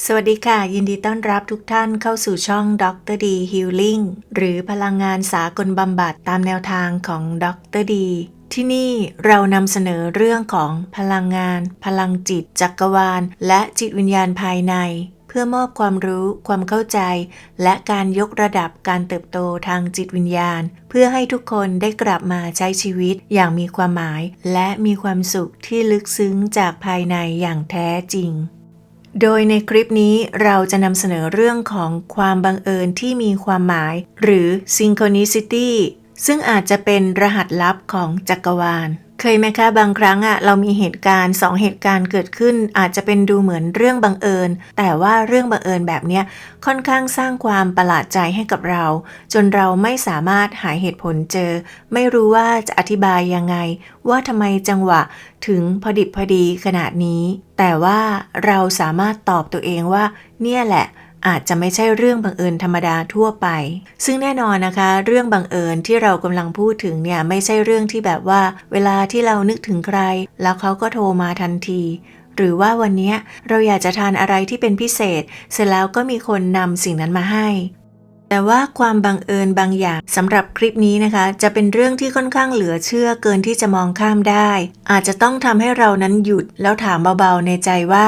สวัสดีค่ะ ยินดีต้อนรับทุกท่านเข้าสู่ช่องด็อกเตอร์ดีฮิลลิ่งหรือพลังงานสากลบำบัดตามแนวทางของด็อกเตอร์ดีที่นี่เรานำเสนอเรื่องของพลังงาน พลังจิต จักรวาล และจิตวิญญาณภายใน เพื่อมอบความรู้ความเข้าใจ และการยกระดับการเติบโตทางจิตวิญญาณ เพื่อให้ทุกคนได้กลับมาใช้ชีวิตอย่างมีความหมาย และมีความสุขที่ลึกซึ้งจากภายในอย่างแท้จริง โดยในคลิปนี้เราจะนำเสนอเรื่องของความบังเอิญที่มีความหมาย หรือ synchronicity ซึ่งอาจจะเป็นรหัสลับของจักรวาล เคยไหมคะบางครั้งอะเรามีเหตุการณ์สองเหตุการณ์เกิดขึ้น อาจจะเป็นดูเหมือนเรื่องบังเอิญ แต่ว่าเรื่องบังเอิญแบบเนี้ยค่อนข้างสร้างความประหลาดใจให้กับเรา จนเราไม่สามารถหาเหตุผลเจอ ไม่รู้ว่าจะอธิบายยังไง ว่าทำไมจังหวะถึงพอดิบพอดีขนาดนี้ แต่ว่าเราสามารถตอบตัวเองว่า เนี่ยแหละ อาจจะไม่ใช่เรื่องบังเอิญธรรมดาทั่วไป ซึ่งแน่นอนนะคะ เรื่องบังเอิญที่เรากำลังพูดถึงเนี่ยไม่ใช่เรื่องที่แบบว่า เวลาที่เรานึกถึงใคร แล้วเขาก็โทรมาทันทีหรือว่าวันนี้เราอยากจะทานอะไรที่เป็นพิเศษ เสร็จแล้วก็มีคนนำสิ่งนั้นมาให้ แต่ว่าความบังเอิญบางอย่างสำหรับคลิปนี้นะคะ จะเป็นเรื่องที่ค่อนข้างเหลือเชื่อเกินที่จะมองข้ามได้ อาจจะต้องทำให้เรานั้นหยุดแล้วถามเบาๆในใจว่า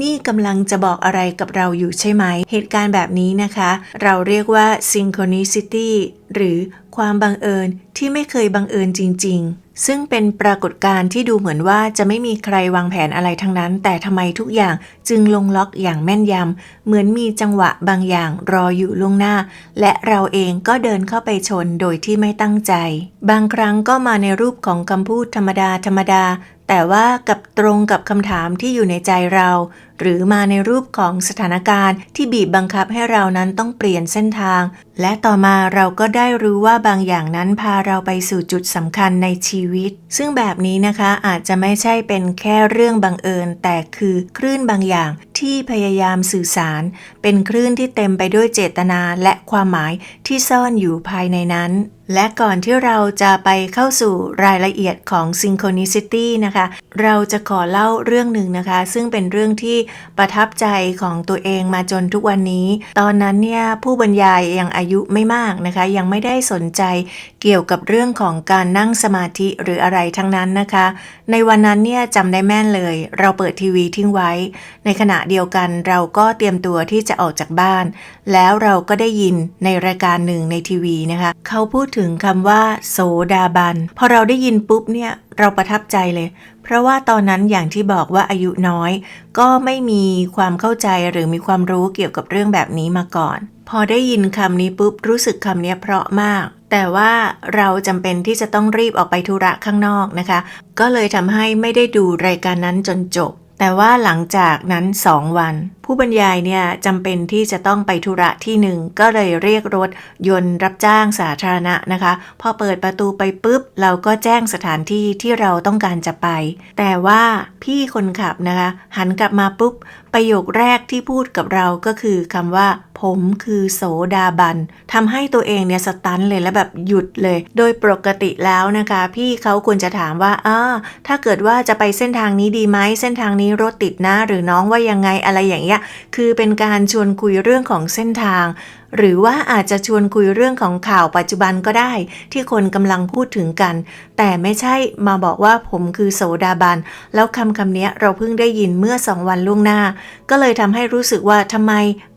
นี่กำลังจะบอกอะไรกับเราอยู่ใช่ไหม เหตุการณ์แบบนี้นะคะ เราเรียกว่า synchronicity หรือความบังเอิญที่ไม่เคยบังเอิญจริง ๆ ซึ่งเป็นปรากฏการณ์ที่ดูเหมือนว่าจะไม่มีใครวางแผนอะไรทั้งนั้น แต่ทำไมทุกอย่างจึงลงล็อกอย่างแม่นยำเหมือนมีจังหวะบางอย่างรออยู่ล่วงหน้า และเราเองก็เดินเข้าไปชนโดยที่ไม่ตั้งใจ บางครั้งก็มาในรูปของคำพูดธรรมดาธรรมดา แต่ว่ากับตรงกับคำถามที่อยู่ในใจเรา หรือมาในรูปของสถานการณ์ที่บีบบังคับให้เรานั้นต้องเปลี่ยนเส้นทาง และต่อมาเราก็ได้รู้ว่าบางอย่างนั้นพาเราไปสู่จุดสำคัญในชีวิต ซึ่งแบบนี้นะคะอาจจะไม่ใช่เป็นแค่เรื่องบังเอิญ แต่คือคลื่นบางอย่างที่พยายามสื่อสาร เป็นคลื่นที่เต็มไปด้วยเจตนาและความหมายที่ซ่อนอยู่ภายในนั้น และก่อนที่เราจะไปเข้าสู่รายละเอียดของ synchronicity นะคะ เราจะขอเล่าเรื่องหนึ่งนะคะ ซึ่งเป็นเรื่องที่ประทับใจของตัวเองมาจนทุกวันนี้ ตอนนั้นเนี่ยผู้บรรยายยังอายุไม่มากนะคะ ยังไม่ได้สนใจเกี่ยวกับเรื่องของการนั่งสมาธิหรืออะไรทั้งนั้นนะคะ ในวันนั้นเนี่ยจำได้แม่นเลย เราเปิดทีวีทิ้งไว้ ในขณะเดียวกันเราก็เตรียมตัวที่จะออกจากบ้าน แล้วเราก็ได้ยินในรายการหนึ่งในทีวีนะคะ เขาพูดถึงถึงคำว่า โสดาบัน พอเราได้ยินปุ๊บเนี่ยเราประทับใจเลย เพราะว่าตอนนั้นอย่างที่บอกว่าอายุน้อย ก็ไม่มีความเข้าใจหรือมีความรู้เกี่ยวกับเรื่องแบบนี้มาก่อน พอได้ยินคำนี้ปุ๊บรู้สึกคำนี้เพราะมาก แต่ว่าเราจำเป็นที่จะต้องรีบออกไปธุระข้างนอกนะคะ ก็เลยทำให้ไม่ได้ดูรายการนั้นจนจบ แต่ว่าหลังจากนั้นสองวัน ผู้บรรยายเนี่ยจำเป็นที่จะต้องไปธุระที่หนึ่งก็เลยเรียกรถยนต์รับจ้างสาธารณะนะคะ พอเปิดประตูไปปุ๊บ เราก็แจ้งสถานที่ที่เราต้องการจะไป แต่ว่าพี่คนขับนะคะ หันกลับมาปุ๊บ ประโยคแรกที่พูดกับเราก็คือคำว่า ผมคือโสดาบันทำให้ตัวเองเนี่ยสตันเลยและแบบหยุดเลย โดยปกติแล้วนะคะ พี่เขาควรจะถามว่าอ้าถ้าเกิดว่าจะไปเส้นทางนี้ดีไหมเส้นทางนี้รถติดนะ หรือน้องว่ายังไงอะไรอย่างเงี้ยคือเป็นการชวนคุยเรื่องของเส้นทางหรือว่าอาจจะชวนคุยเรื่องของข่าวปัจจุบันก็ได้ ที่คนกำลังพูดถึงกัน แต่ไม่ใช่มาบอกว่าผมคือโสดาบัน แล้วคำคำนี้เราเพิ่งได้ยินเมื่อสองวันล่วงหน้า ก็เลยทำให้รู้สึกว่าทำไม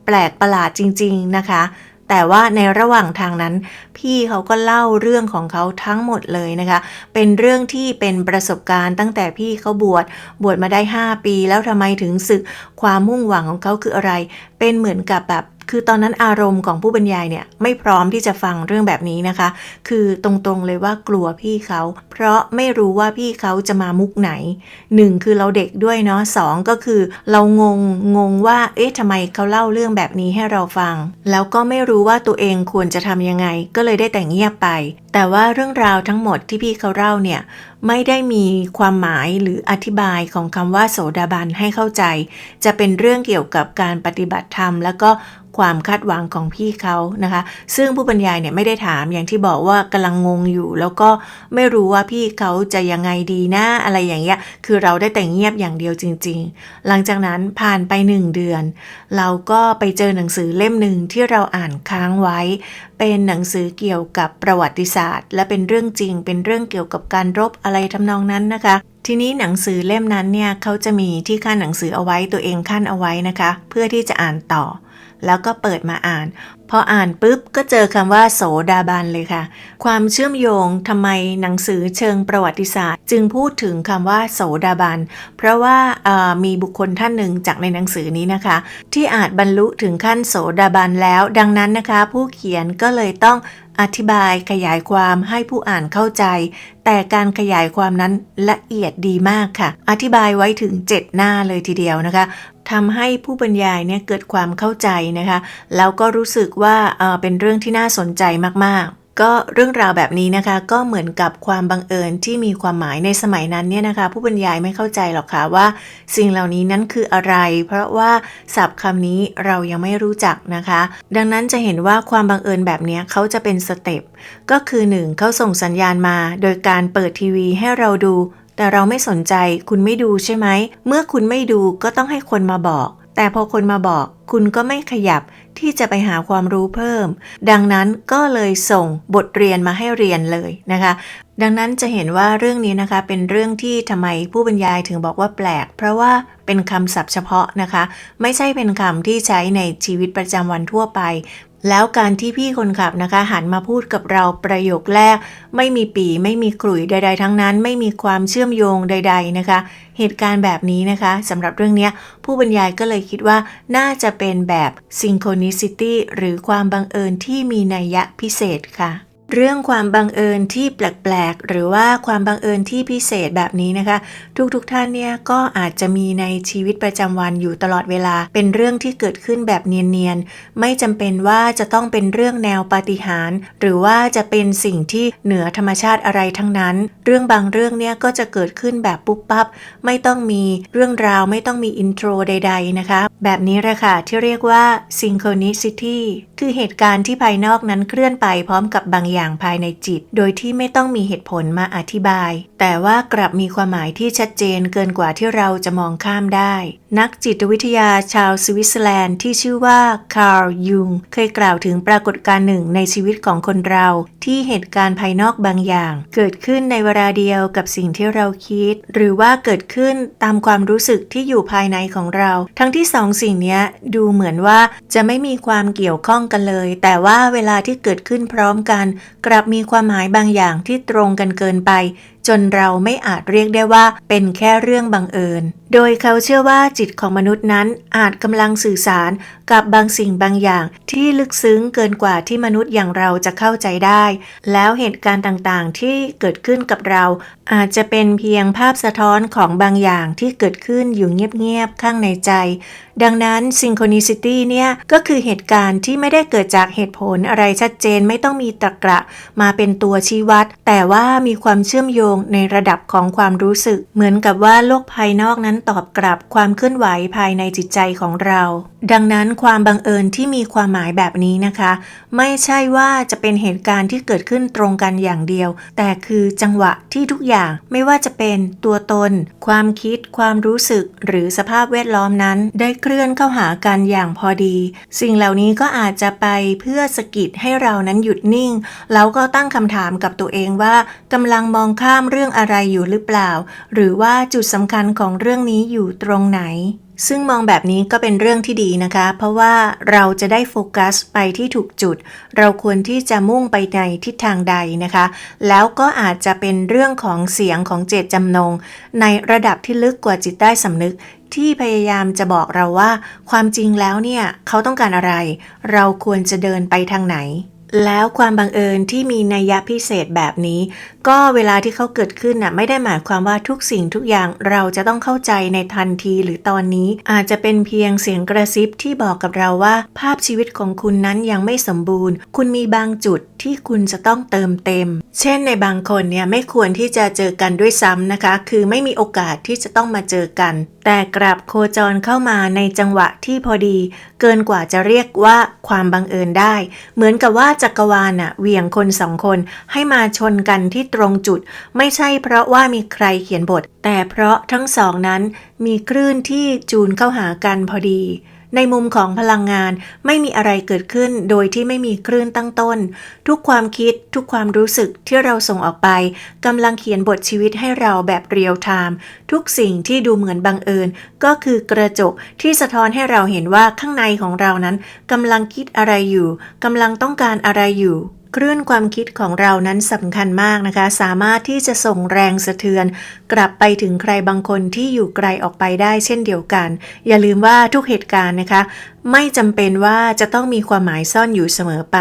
แปลกประหลาดจริง ๆนะคะ แต่ว่าในระหว่างทางนั้น พี่เขาก็เล่าเรื่องของเขาทั้งหมดเลยนะคะ เป็นเรื่องที่เป็นประสบการณ์ตั้งแต่พี่เขาบวชบวชมาได้ 5 ปี แล้วทำไมถึงศึกความมุ่งหวังของเขาคืออะไร เป็นเหมือนกับแบบ คือตอนนั้นอารมณ์ของผู้บรรยายเนี่ยไม่พร้อมที่จะฟังเรื่องแบบนี้นะคะ คือตรงๆเลยว่ากลัวพี่เขา เพราะไม่รู้ว่าพี่เขาจะมามุกไหนหนึ่งคือเราเด็กด้วยเนาะสองก็คือเรางงงงว่าเอ๊ะทำไมเขาเล่าเรื่องแบบนี้ให้เราฟัง แล้วก็ไม่รู้ว่าตัวเองควรจะทำยังไง ก็เลยได้แต่เงียบไป แต่ว่าเรื่องราวทั้งหมดที่พี่เขาเล่าเนี่ย ไม่ได้มีความหมายหรืออธิบายของคำว่าโสดาบันให้เข้าใจ จะเป็นเรื่องเกี่ยวกับการปฏิบัติธรรม แล้วก็ความคาดหวังของพี่เขานะคะ ซึ่งผู้บรรยายเนี่ยไม่ได้ถามอย่างที่บอกว่ากำลังงงอยู่ แล้วก็ไม่รู้ว่าพี่เขาจะยังไงดีนะอะไรอย่างเงี้ยคือเราได้แต่เงียบอย่างเดียวจริง ๆ หลังจากนั้นผ่านไปหนึ่งเดือน เราก็ไปเจอหนังสือเล่มหนึ่งที่เราอ่านค้างไว้ เป็นหนังสือเกี่ยวกับประวัติศาสตร์ และเป็นเรื่องจริง เป็นเรื่องเกี่ยวกับการรบอะไรทำนองนั้นนะคะ ทีนี้หนังสือเล่มนั้นเนี่ยเขาจะมีที่ขั้นหนังสือเอาไว้ตัวเองขั้นเอาไว้นะคะ เพื่อที่จะอ่านต่อ แล้วก็เปิดมาอ่าน พออ่านปุ๊บก็เจอคำว่าโสดาบันเลยค่ะ ความเชื่อมโยงทำไมหนังสือเชิงประวัติศาสตร์ จึงพูดถึงคำว่าโสดาบัน เพราะว่ามีบุคคลท่านหนึ่งจากในหนังสือนี้นะคะ ที่อาจบรรลุถึงขั้นโสดาบันแล้ว ดังนั้นนะคะ ผู้เขียนก็เลยต้องอธิบายขยายความให้ผู้อ่านเข้าใจ แต่การขยายความนั้นละเอียดดีมากค่ะ อธิบายไว้ถึง 7 หน้าเลยทีเดียวนะคะ ทำให้ผู้บรรยายเนี่ยเกิดความเข้าใจนะคะ แล้วก็รู้สึกว่าเอ่อเป็นเรื่องที่น่าสนใจมากๆก็เรื่องราวแบบนี้นะคะก็เหมือนกับความบังเอิญที่มีความหมายในสมัยนั้นเนี่ยนะคะ ผู้บรรยายไม่เข้าใจหรอกค่ะว่า สิ่งเหล่านี้นั้นคืออะไร เพราะว่าศัพท์คำนี้เรายังไม่รู้จักนะคะ ดังนั้นจะเห็นว่าความบังเอิญแบบนี้เขาจะเป็นสเต็ปก็คือหนึ่งเขาส่งสัญญาณมา โดยการเปิดทีวีให้เราดู แต่เราไม่สนใจคุณไม่ดูใช่ไหม เมื่อคุณไม่ดูก็ต้องให้คนมาบอก แต่พอคนมาบอก คุณก็ไม่ขยับที่จะไปหาความรู้เพิ่ม ดังนั้นก็เลยส่งบทเรียนมาให้เรียนเลยนะคะ ดังนั้นจะเห็นว่าเรื่องนี้นะคะ เป็นเรื่องที่ทำไมผู้บรรยายถึงบอกว่าแปลก เพราะว่าเป็นคำศัพท์เฉพาะนะคะ ไม่ใช่เป็นคำที่ใช้ในชีวิตประจำวันทั่วไป แล้วการที่พี่คนขับนะคะ หันมาพูดกับเราประโยคแรก ไม่มีปีไม่มีขลุ่ยใด ๆ ทั้งนั้น ไม่มีความเชื่อมโยงใด ๆนะคะ เหตุการณ์แบบนี้นะคะสำหรับเรื่องนี้ผู้บรรยายก็เลยคิดว่าน่าจะเป็นแบบ synchronicity หรือความบังเอิญที่มีนัยยะพิเศษค่ะ เรื่องความบังเอิญที่แปลกๆ หรือว่าความบังเอิญที่พิเศษแบบนี้นะคะ ทุกๆทท่านเนี่ยก็อาจจะมีในชีวิตประจำวันอยู่ตลอดเวลา เป็นเรื่องที่เกิดขึ้นแบบเนียนๆ ไม่จำเป็นว่าจะต้องเป็นเรื่องแนวปาฏิหาริย์หรือว่าจะเป็นสิ่งที่เหนือธรรมชาติอะไรทั้งนั้น เรื่องบางเรื่องเนี่ยก็จะเกิดขึ้นแบบปุ๊บปั๊บไม่ต้องมีเรื่องราวไม่ต้องมีอินโทรใด ๆนะคะ แบบนี้แหละค่ะที่เรียกว่า synchronicity คือเหตุการณ์ที่ภายนอกนั้นเคลื่อนไปพร้อมกับบางอย่างางภายในจิต โดยที่ไม่ต้องมีเหตุผลมาอธิบาย แต่ว่ากลับมีความหมายที่ชัดเจนเกินกว่าที่เราจะมองข้ามได้ นักจิตวิทยาชาวสวิตเซอร์แลนด์ที่ชื่อว่าคาร์ลยุงเคยกล่าวถึงปรากฏการณ์หนึ่งในชีวิตของคนเรา ที่เหตุการณ์ภายนอกบางอย่าง เกิดขึ้นในเวลาเดียวกับสิ่งที่เราคิด หรือว่าเกิดขึ้นตามความรู้สึกที่อยู่ภายในของเรา ทั้งที่สองสิ่งนี้ดูเหมือนว่าจะไม่มีความเกี่ยวข้องกันเลย แต่ว่าเวลาที่เกิดขึ้นพร้อมกันกลับมีความหมายบางอย่างที่ตรงกันเกินไปจนเราไม่อาจเรียกได้ว่าเป็นแค่เรื่องบังเอิญ โดยเขาเชื่อว่าจิตของมนุษย์นั้นอาจกำลังสื่อสารกับบางสิ่งบางอย่างที่ลึกซึ้งเกินกว่าที่มนุษย์อย่างเราจะเข้าใจได้ แล้วเหตุการณ์ต่างๆ ที่เกิดขึ้นกับเรา อาจจะเป็นเพียงภาพสะท้อนของบางอย่างที่เกิดขึ้นอยู่เงียบๆข้างในใจ ดังนั้น synchronicity เนี่ยก็คือเหตุการณ์ที่ไม่ได้เกิดจากเหตุผลอะไรชัดเจนไม่ต้องมีตรรกะมาเป็นตัวชี้วัด แต่ว่ามีความเชื่อมโยงในระดับของความรู้สึก เหมือนกับว่าโลกภายนอกนั้นตอบกลับความเคลื่อนไหวภายในจิตใจของเรา ดังนั้นความบังเอิญที่มีความหมายแบบนี้นะคะ ไม่ใช่ว่าจะเป็นเหตุการณ์ที่เกิดขึ้นตรงกันอย่างเดียว แต่คือจังหวะที่ทุกอย่างไม่ว่าจะเป็นตัวตน ความคิด ความรู้สึก หรือสภาพแวดล้อมนั้น ได้เคลื่อนเข้าหากันอย่างพอดี สิ่งเหล่านี้ก็อาจจะไปเพื่อสะกิดให้เรานั้นหยุดนิ่ง แล้วก็ตั้งคำถามกับตัวเองว่ากำลังมองข้ามเรื่องอะไรอยู่หรือเปล่า หรือว่าจุดสำคัญของเรื่องนี้อยู่ตรงไหน ซึ่งมองแบบนี้ก็เป็นเรื่องที่ดีนะคะ เพราะว่าเราจะได้โฟกัสไปที่ถูกจุด เราควรที่จะมุ่งไปในทิศทางใดนะคะ แล้วก็อาจจะเป็นเรื่องของเสียงของเจตจำนง ในระดับที่ลึกกว่าจิตใต้สำนึกที่พยายามจะบอกเราว่า ความจริงแล้วเนี่ย เขาต้องการอะไร เราควรจะเดินไปทางไหน แล้วความบังเอิญที่มีนัยยะพิเศษแบบนี้ ก็เวลาที่เขาเกิดขึ้นน่ะไม่ได้หมายความว่าทุกสิ่งทุกอย่างเราจะต้องเข้าใจในทันทีหรือตอนนี้ อาจจะเป็นเพียงเสียงกระซิบที่บอกกับเราว่า ภาพชีวิตของคุณนั้นยังไม่สมบูรณ์ คุณมีบางจุดที่คุณจะต้องเติมเต็ม เช่นในบางคนเนี่ยไม่ควรที่จะเจอกันด้วยซ้ำนะคะ คือไม่มีโอกาสที่จะต้องมาเจอกัน แต่กลับโคจรเข้ามาในจังหวะที่พอดี เกินกว่าจะเรียกว่าความบังเอิญได้ เหมือนกับว่าจักรวาลน่ะเวี่ยงคนสองคนให้มาชนกันที่ตรงจุด ไม่ใช่เพราะว่ามีใครเขียนบท แต่เพราะทั้งสองนั้นมีคลื่นที่จูนเข้าหากันพอดี ในมุมของพลังงานไม่มีอะไรเกิดขึ้นโดยที่ไม่มีคลื่นตั้งต้น ทุกความคิดทุกความรู้สึกที่เราส่งออกไปกำลังเขียนบทชีวิตให้เราแบบเรียลไทม์ทุกสิ่งที่ดูเหมือนบังเอิญ ก็คือกระจกที่สะท้อนให้เราเห็นว่าข้างในของเรานั้นกำลังคิดอะไรอยู่กำลังต้องการอะไรอยู่ คลื่นความคิดของเรานั้นสำคัญมากนะคะ สามารถที่จะส่งแรงสะเทือน กลับไปถึงใครบางคนที่อยู่ไกลออกไปได้เช่นเดียวกัน อย่าลืมว่าทุกเหตุการณ์นะคะ ไม่จำเป็นว่าจะต้องมีความหมายซ่อนอยู่เสมอไป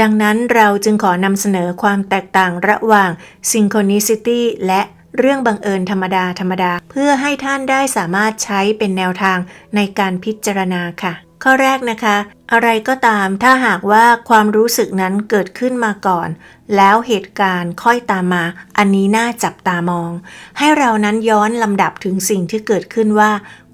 ดังนั้นเราจึงขอนำเสนอความแตกต่างระหว่าง synchronicity และเรื่องบังเอิญธรรมดาธรรมดา เพื่อให้ท่านได้สามารถใช้เป็นแนวทางในการพิจารณาค่ะ ข้อแรกนะคะอะไรก็ตามถ้าหากว่าความรู้สึกนั้นเกิดขึ้นมาก่อน แล้วเหตุการณ์ค่อยตามมา อันนี้น่าจับตามอง ให้เรานั้นย้อนลำดับถึงสิ่งที่เกิดขึ้นว่า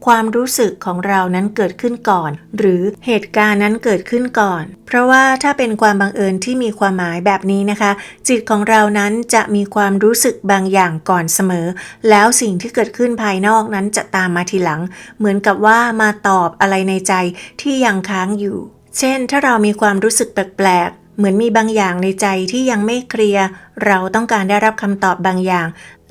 ความรู้สึกของเรานั้นเกิดขึ้นก่อน หรือเหตุการณ์นั้นเกิดขึ้นก่อน เพราะว่าถ้าเป็นความบังเอิญที่มีความหมายแบบนี้นะคะ จิตของเรานั้นจะมีความรู้สึกบางอย่างก่อนเสมอ แล้วสิ่งที่เกิดขึ้นภายนอกนั้นจะตามมาทีหลัง เหมือนกับว่ามาตอบอะไรในใจที่ยังค้างอยู่ เช่น ถ้าเรามีความรู้สึกแปลกๆ เหมือนมีบางอย่างในใจที่ยังไม่เคลียร์ เราต้องการได้รับคำตอบบางอย่าง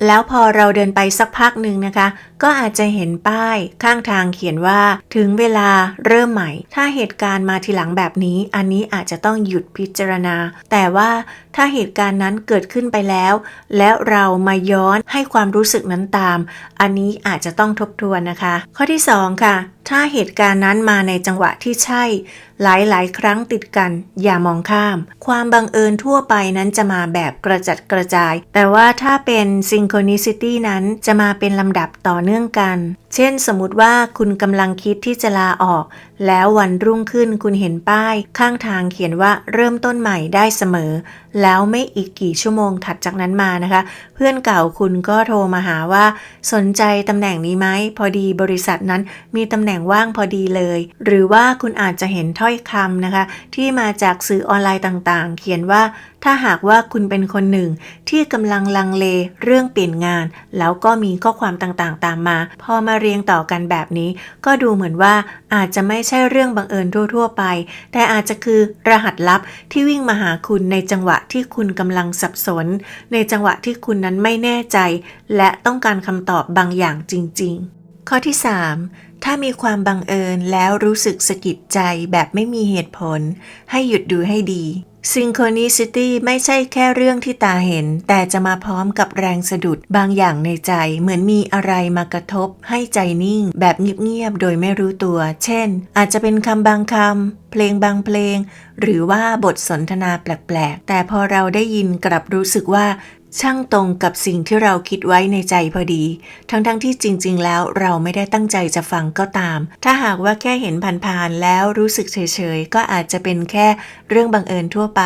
แล้วพอเราเดินไปสักพักหนึ่งนะคะ ก็อาจจะเห็นป้ายข้างทางเขียนว่าถึงเวลาเริ่มใหม่ ถ้าเหตุการณ์มาทีหลังแบบนี้ อันนี้อาจจะต้องหยุดพิจารณา แต่ว่าถ้าเหตุการณ์นั้นเกิดขึ้นไปแล้ว แล้วเรามาย้อนให้ความรู้สึกนั้นตาม อันนี้อาจจะต้องทบทวนนะคะ ข้อที่ 2 ค่ะ ถ้าเหตุการณ์นั้นมาในจังหวะที่ใช่ หลายๆ ครั้งติดกัน อย่ามองข้าม ความบังเอิญทั่วไปนั้นจะมาแบบกระจัดกระจาย แต่ว่าถ้าเป็นสิ่ง synchronicity นั้นจะมาเป็นลำดับต่อเนื่องกัน เช่น สมมติว่าคุณกำลังคิดที่จะลาออก แล้ววันรุ่งขึ้นคุณเห็นป้าย ข้างทางเขียนว่าเริ่มต้นใหม่ได้เสมอ แล้วไม่อีกกี่ชั่วโมงถัดจากนั้นมานะคะ เพื่อนเก่าคุณก็โทรมาหาว่า สนใจตำแหน่งนี้ไหมพอดีบริษัทนั้นมีตำแหน่งว่างพอดีเลย หรือว่าคุณอาจจะเห็นถ้อยคำนะคะ ที่มาจากสื่อออนไลน์ต่างๆ เขียนว่าถ้าหากว่าคุณเป็นคนหนึ่งที่กำลังลังเลเรื่องเปลี่ยนงาน แล้วก็มีข้อความต่างๆ ตามมา พอมาเรียงต่อกันแบบนี้ ก็ดูเหมือนว่าอาจจะไม่ใช่เรื่องบังเอิญทั่วๆไป แต่อาจจะคือรหัสลับที่วิ่งมาหาคุณในจังหวะที่คุณกำลังสับสน ในจังหวะที่คุณนั้นไม่แน่ใจ และต้องการคำตอบบางอย่างจริง ๆ ข้อที่ 3 ถ้ามีความบังเอิญแล้วรู้สึกสะกิดใจแบบไม่มีเหตุผล ให้หยุดดูให้ดี Synchronicity ไม่ใช่แค่เรื่องที่ตาเห็น แต่จะมาพร้อมกับแรงสะดุดบางอย่างในใจ เหมือนมีอะไรมากระทบ ให้ใจนิ่ง แบบเงียบๆ โดยไม่รู้ตัว เช่น อาจจะเป็นคำบางคำ เพลงบางเพลง หรือว่าบทสนทนาแปลกๆ แต่พอเราได้ยินกลับรู้สึกว่า ช่างตรงกับสิ่งที่เราคิดไว้ในใจพอดี ทั้งๆทที่จริง ๆ แล้วเราไม่ได้ตั้งใจจะฟังก็ตาม ถ้าหากว่าแค่เห็นผ่านๆแล้วรู้สึกเฉยๆ ก็อาจจะเป็นแค่เรื่องบังเอิญทั่วไป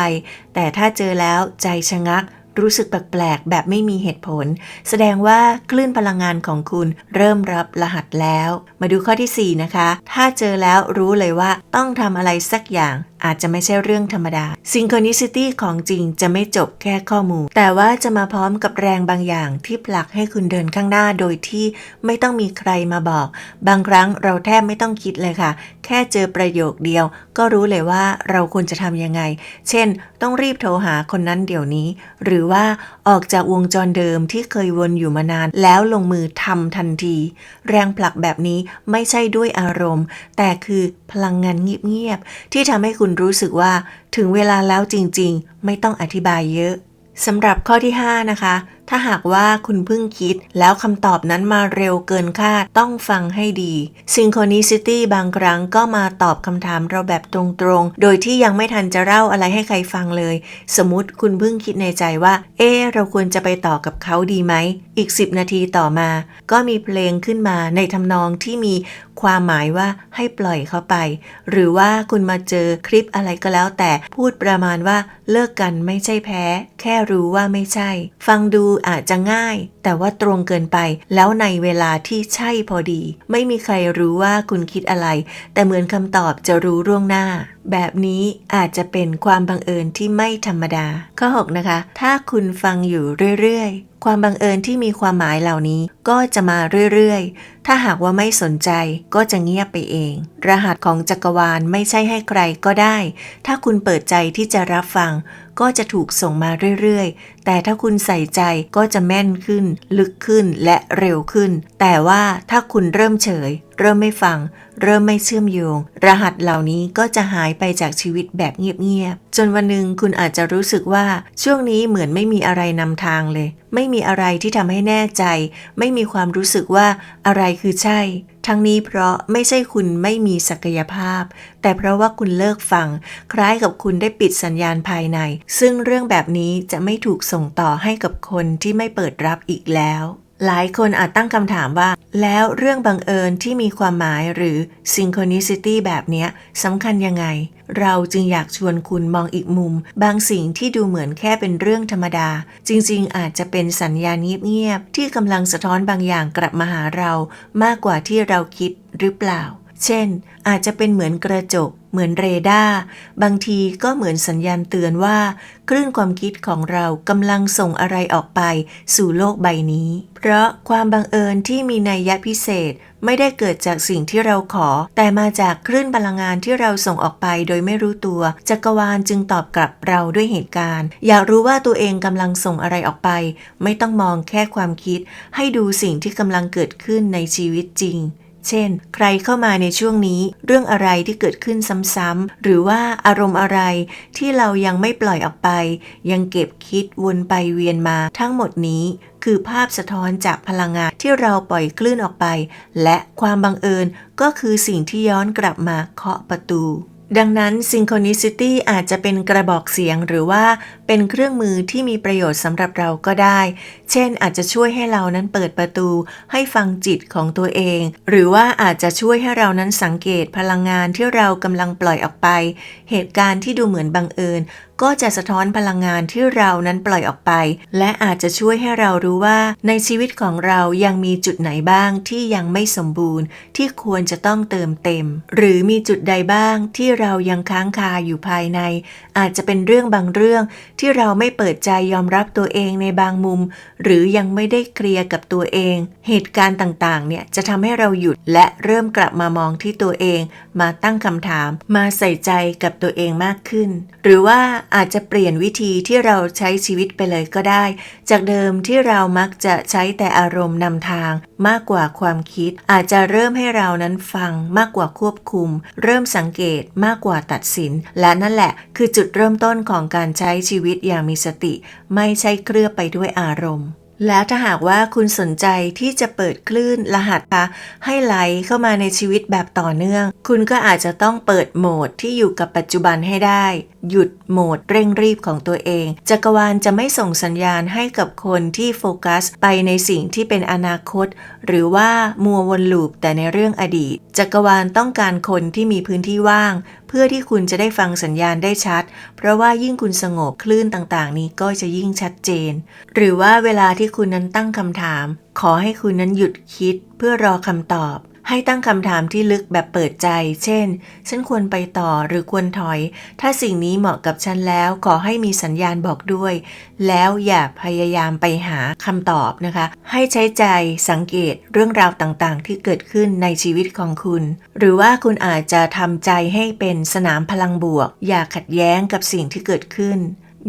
แต่ถ้าเจอแล้วใจชะงัก รู้สึกแปลกๆแบบไม่มีเหตุผล แสดงว่าคลื่นพลังงานของคุณเริ่มรับรหัสแล้ว มาดูข้อที่ 4 นะคะ ถ้าเจอแล้วรู้เลยว่าต้องทำอะไรสักอย่างอาจจะไม่ใช่เรื่องธรรมดา Synchronicity ของจริงจะไม่จบแค่ข้อมูล แต่ว่าจะมาพร้อมกับแรงบางอย่างที่ผลักให้คุณเดินข้างหน้าโดยที่ไม่ต้องมีใครมาบอก บางครั้งเราแทบไม่ต้องคิดเลยค่ะ แค่เจอประโยคเดียว ก็รู้เลยว่าเราควรจะทำยังไง เช่น ต้องรีบโทรหาคนนั้นเดี๋ยวนี้ หรือว่าออกจากวงจรเดิมที่เคยวนอยู่มานาน แล้วลงมือทำทันที แรงผลักแบบนี้ไม่ใช่ด้วยอารมณ์ แต่คือพลังงานเงียบๆที่ทำให้คุณรู้สึกว่า ถึงเวลาแล้วจริงๆ ไม่ต้องอธิบายเยอะสำหรับข้อที่ 5 นะคะ ถ้าหากว่าคุณเพิ่งคิด แล้วคำตอบนั้นมาเร็วเกินคาดต้องฟังให้ดี Synchronicity บางครั้งก็มาตอบคำถามเราแบบตรงๆ โดยที่ยังไม่ทันจะเล่าอะไรให้ใครฟังเลย สมมติคุณเพิ่งคิดในใจว่า เอ๊เราควรจะไปต่อกับเขาดีไหม อีก 10 นาทีต่อมา ก็มีเพลงขึ้นมาในทำนองที่มีความหมายว่าให้ปล่อยเขาไป หรือว่าคุณมาเจอคลิปอะไรก็แล้วแต่พูดประมาณว่าเลิกกันไม่ใช่แพ้ แค่รู้ว่าไม่ใช่ ฟังดูอาจจะง่าย แต่ว่าตรงเกินไป แล้วในเวลาที่ใช่พอดี ไม่มีใครรู้ว่าคุณคิดอะไร แต่เหมือนคำตอบจะรู้ร่วงหน้า แบบนี้อาจจะเป็นความบังเอิญที่ไม่ธรรมดา ข้อ 6 นะคะ ถ้าคุณฟังอยู่เรื่อยๆ ความบังเอิญที่มีความหมายเหล่านี้ก็จะมาเรื่อยๆ ถ้าหากว่าไม่สนใจก็จะเงียบไปเอง รหัสของจักรวาลไม่ใช่ให้ใครก็ได้ ถ้าคุณเปิดใจที่จะรับฟัง ก็จะถูกส่งมาเรื่อยๆ แต่ถ้าคุณใส่ใจก็จะแม่นขึ้น ลึกขึ้นและเร็วขึ้น แต่ว่าถ้าคุณเริ่มเฉย เริ่มไม่ฟัง เริ่มไม่เชื่อมโยง รหัสเหล่านี้ก็จะหายไปจากชีวิตแบบเงียบๆจนวันหนึ่งคุณอาจจะรู้สึกว่าช่วงนี้เหมือนไม่มีอะไรนำทางเลย ไม่มีอะไรที่ทำให้แน่ใจ ไม่มีความรู้สึกว่าอะไรคือใช่ ทั้งนี้เพราะไม่ใช่คุณไม่มีศักยภาพ แต่เพราะว่าคุณเลิกฟัง คล้ายกับคุณได้ปิดสัญญาณภายใน ซึ่งเรื่องแบบนี้จะไม่ถูกส่งต่อให้กับคนที่ไม่เปิดรับอีกแล้ว หลายคนอาจตั้งคำถามว่า แล้วเรื่องบังเอิญที่มีความหมายหรือ synchronicity แบบนี้สำคัญยังไง เราจึงอยากชวนคุณมองอีกมุม บางสิ่งที่ดูเหมือนแค่เป็นเรื่องธรรมดา จริงๆ อาจจะเป็นสัญญาณเงียบๆที่กำลังสะท้อนบางอย่างกลับมาหาเรา มากกว่าที่เราคิดหรือเปล่า เช่น อาจจะเป็นเหมือนกระจก เหมือนเรดาร์บางทีก็เหมือนสัญญาณเตือนว่าคลื่นความคิดของเรากำลังส่งอะไรออกไปสู่โลกใบนี้ เพราะความบังเอิญที่มีนัยยะพิเศษไม่ได้เกิดจากสิ่งที่เราขอ แต่มาจากคลื่นพลังงานที่เราส่งออกไปโดยไม่รู้ตัว จักรวาลจึงตอบกลับเราด้วยเหตุการณ์ อยากรู้ว่าตัวเองกำลังส่งอะไรออกไป ไม่ต้องมองแค่ความคิด ให้ดูสิ่งที่กำลังเกิดขึ้นในชีวิตจริง เช่น ใครเข้ามาในช่วงนี้ เรื่องอะไรที่เกิดขึ้นซ้ำๆหรือว่าอารมณ์อะไรที่เรายังไม่ปล่อยออกไป ยังเก็บคิดวนไปเวียนมาทั้งหมดนี้คือภาพสะท้อนจากพลังงานที่เราปล่อยคลื่นออกไป และความบังเอิญก็คือสิ่งที่ย้อนกลับมาเคาะประตู ดังนั้น Synchronicity อาจจะเป็นกระบอกเสียงหรือว่าเป็นเครื่องมือที่มีประโยชน์สำหรับเราก็ได้ เช่น อาจจะช่วยให้เรานั้นเปิดประตู ให้ฟังจิตของตัวเอง หรือว่าอาจจะช่วยให้เรานั้นสังเกตพลังงานที่เรากำลังปล่อยออกไป เหตุการณ์ที่ดูเหมือนบังเอิญ ก็จะสะท้อนพลังงานที่เรานั้นปล่อยออกไป และอาจจะช่วยให้เรารู้ว่า ในชีวิตของเรายังมีจุดไหนบ้างที่ยังไม่สมบูรณ์ ที่ควรจะต้องเติมเต็ม หรือมีจุดใดบ้างที่เรายังค้างคาอยู่ภายใน อาจจะเป็นเรื่องบางเรื่องที่เราไม่เปิดใจยอมรับตัวเองในบางมุม หรือยังไม่ได้เคลียร์กับตัวเอง เหตุการณ์ต่างๆ เนี่ยจะทำให้เราหยุดและเริ่มกลับมามองที่ตัวเอง มาตั้งคำถาม มาใส่ใจกับตัวเองมากขึ้น หรือว่าอาจจะเปลี่ยนวิธีที่เราใช้ชีวิตไปเลยก็ได้ จากเดิมที่เรามักจะใช้แต่อารมณ์นำทาง มากกว่าความคิด อาจจะเริ่มให้เรานั้นฟังมากกว่าควบคุม เริ่มสังเกตมากกว่าตัดสิน และนั่นแหละ คือจุดเริ่มต้นของการใช้ชีวิตอย่างมีสติ ไม่ใช่เคลือบไปด้วยอารมณ์ แล้วถ้าหากว่าคุณสนใจที่จะเปิดคลื่นรหัสคะให้ไหลเข้ามาในชีวิตแบบต่อเนื่อง คุณก็อาจจะต้องเปิดโหมดที่อยู่กับปัจจุบันให้ได้ หยุดโหมดเร่งรีบของตัวเอง จักรวาลจะไม่ส่งสัญญาณให้กับคนที่โฟกัสไปในสิ่งที่เป็นอนาคต หรือว่ามัววนลูปแต่ในเรื่องอดีต จักรวาลต้องการคนที่มีพื้นที่ว่างเพื่อที่คุณจะได้ฟังสัญญาณได้ชัด เพราะว่ายิ่งคุณสงบคลื่นต่างๆ นี้ก็จะยิ่งชัดเจน หรือว่าเวลาที่คุณนั้นตั้งคำถาม ขอให้คุณนั้นหยุดคิดเพื่อรอคำตอบ ให้ตั้งคำถามที่ลึกแบบเปิดใจ เช่น ฉันควรไปต่อหรือควรถอย ถ้าสิ่งนี้เหมาะกับฉันแล้วขอให้มีสัญญาณบอกด้วย แล้วอย่าพยายามไปหาคำตอบนะคะ ให้ใช้ใจสังเกตเรื่องราวต่างๆ ที่เกิดขึ้นในชีวิตของคุณ หรือว่าคุณอาจจะทำใจให้เป็นสนามพลังบวก อย่าขัดแย้งกับสิ่งที่เกิดขึ้น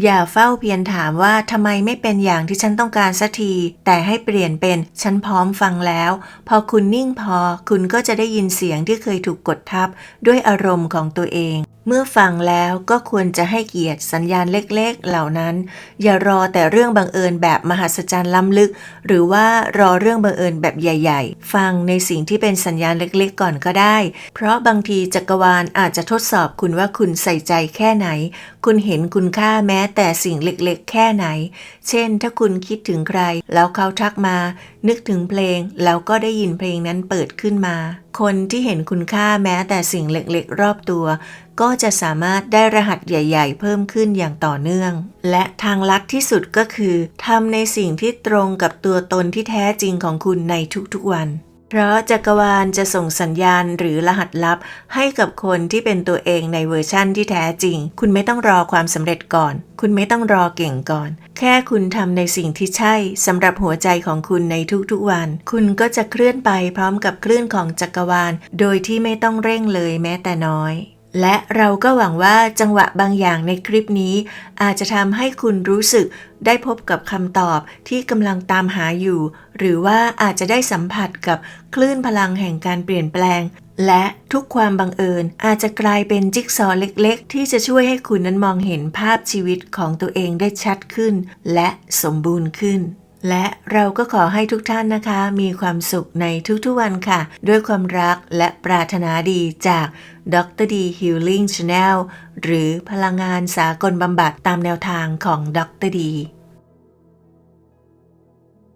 อย่าเฝ้าเพียรถามว่าทำไมไม่เป็นอย่างที่ฉันต้องการสักที แต่ให้เปลี่ยนเป็นฉันพร้อมฟังแล้ว พอคุณนิ่งพอ คุณก็จะได้ยินเสียงที่เคยถูกกดทับ ด้วยอารมณ์ของตัวเอง เมื่อฟังแล้วก็ควรจะให้เกียรติสัญญาณเล็กๆ เหล่านั้น อย่ารอแต่เรื่องบังเอิญแบบมหัศจรรย์ล้ำลึก หรือว่ารอเรื่องบังเอิญแบบใหญ่ ๆ ฟังในสิ่งที่เป็นสัญญาณเล็กๆ ก่อนก็ได้ เพราะบางทีจักรวาลอาจจะทดสอบคุณว่าคุณใส่ใจแค่ไหน คุณเห็นคุณค่าแม้แต่สิ่งเล็กๆ แค่ไหน เช่น ถ้าคุณคิดถึงใคร แล้วเขาทักมา นึกถึงเพลงแล้วก็ได้ยินเพลงนั้นเปิดขึ้นมา คนที่เห็นคุณค่าแม้แต่สิ่งเล็กๆ รอบตัว ก็จะสามารถได้รหัสใหญ่ ๆ เพิ่มขึ้นอย่างต่อเนื่อง และทางลัดที่สุดก็คือทำในสิ่งที่ตรงกับตัวตนที่แท้จริงของคุณในทุกๆวัน เพราะจักรวาลจะส่งสัญญาณหรือรหัสลับ ให้กับคนที่เป็นตัวเองในเวอร์ชั่นที่แท้จริง คุณไม่ต้องรอความสำเร็จก่อน คุณไม่ต้องรอเก่งก่อน แค่คุณทำในสิ่งที่ใช่สำหรับหัวใจของคุณในทุกๆวัน คุณก็จะเคลื่อนไปพร้อมกับคลื่นของจักรวาล โดยที่ไม่ต้องเร่งเลยแม้แต่น้อย และเราก็หวังว่าจังหวะบางอย่างในคลิปนี้ อาจจะทำให้คุณรู้สึกได้พบกับคำตอบที่กำลังตามหาอยู่ หรือว่าอาจจะได้สัมผัสกับคลื่นพลังแห่งการเปลี่ยนแปลง และทุกความบังเอิญ อาจจะกลายเป็นจิ๊กซอว์เล็ก ๆ ที่จะช่วยให้คุณนั้นมองเห็นภาพชีวิตของตัวเองได้ชัดขึ้น และสมบูรณ์ขึ้น และเราก็ขอให้ทุกท่านนะคะ มีความสุขในทุกๆวันค่ะ ด้วยความรักและปรารถนาดีจากดรดีฮิลลิ่งชาแนลหรือพลังงานสากลบำบัดตามแนวทางของดรดี